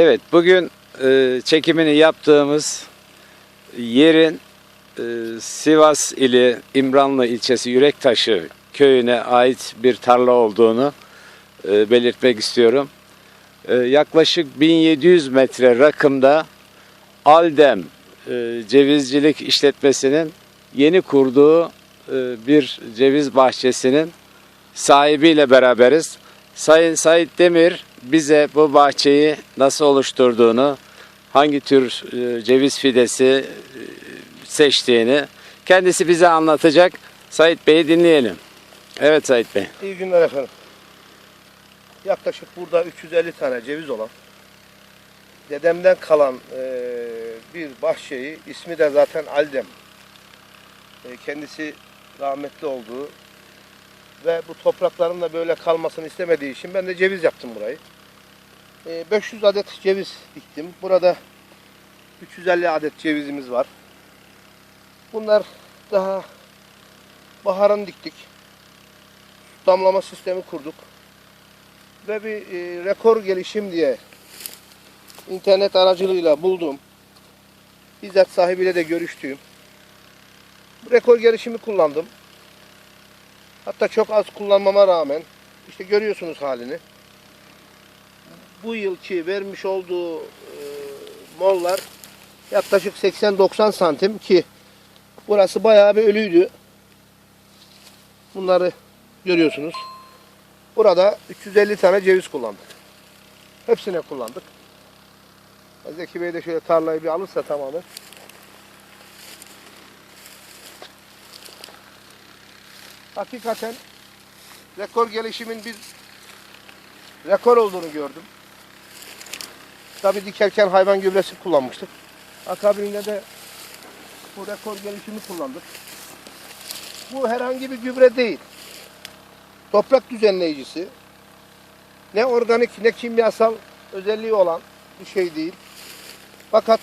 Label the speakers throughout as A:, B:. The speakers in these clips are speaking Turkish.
A: Evet, bugün e, çekimini yaptığımız yerin e, Sivas ili İmranlı ilçesi Yürektaşı köyüne ait bir tarla olduğunu e, belirtmek istiyorum. E, yaklaşık 1700 metre rakımda Aldem e, Cevizcilik işletmesinin yeni kurduğu e, bir ceviz bahçesinin sahibiyle beraberiz. Sayın Sait Demir bize bu bahçeyi nasıl oluşturduğunu, hangi tür e, ceviz fidesi e, seçtiğini kendisi bize anlatacak. Sait Bey'i dinleyelim. Evet Sait Bey.
B: İyi günler efendim. Yaklaşık burada 350 tane ceviz olan dedemden kalan e, bir bahçeyi ismi de zaten Aldem. Kendisi rahmetli olduğu ve bu toprakların da böyle kalmasını istemediği için ben de ceviz yaptım burayı. E, 500 adet ceviz diktim. Burada 350 adet cevizimiz var. Bunlar daha baharın diktik damlama sistemi kurduk. Ve bir e, rekor gelişim diye internet aracılığıyla buldum. Bizzat sahibiyle de görüştüğüm. Rekor gelişimi kullandım. Hatta çok az kullanmama rağmen işte görüyorsunuz halini. Bu yılki vermiş olduğu e, mollar yaklaşık 80-90 santim ki burası bayağı bir ölüydü. Bunları görüyorsunuz. Burada 350 tane ceviz kullandık. Hepsine kullandık. Zeki Bey de şöyle tarlayı bir alırsa tamamı. Hakikaten rekor gelişimin bir rekor olduğunu gördüm. Tabii dikerken hayvan gübresi kullanmıştık. Akabinde de bu rekor gelişimi kullandık. Bu herhangi bir gübre değil toprak düzenleyicisi ne organik ne kimyasal özelliği olan bir şey değil. Fakat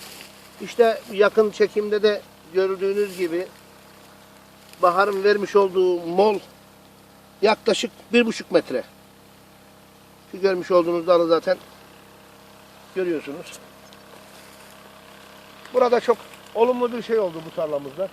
B: işte yakın çekimde de gördüğünüz gibi baharın vermiş olduğu mol yaklaşık bir buçuk metre. Şu görmüş olduğunuz dalı zaten görüyorsunuz. Burada çok olumlu bir şey oldu bu tarlamızda.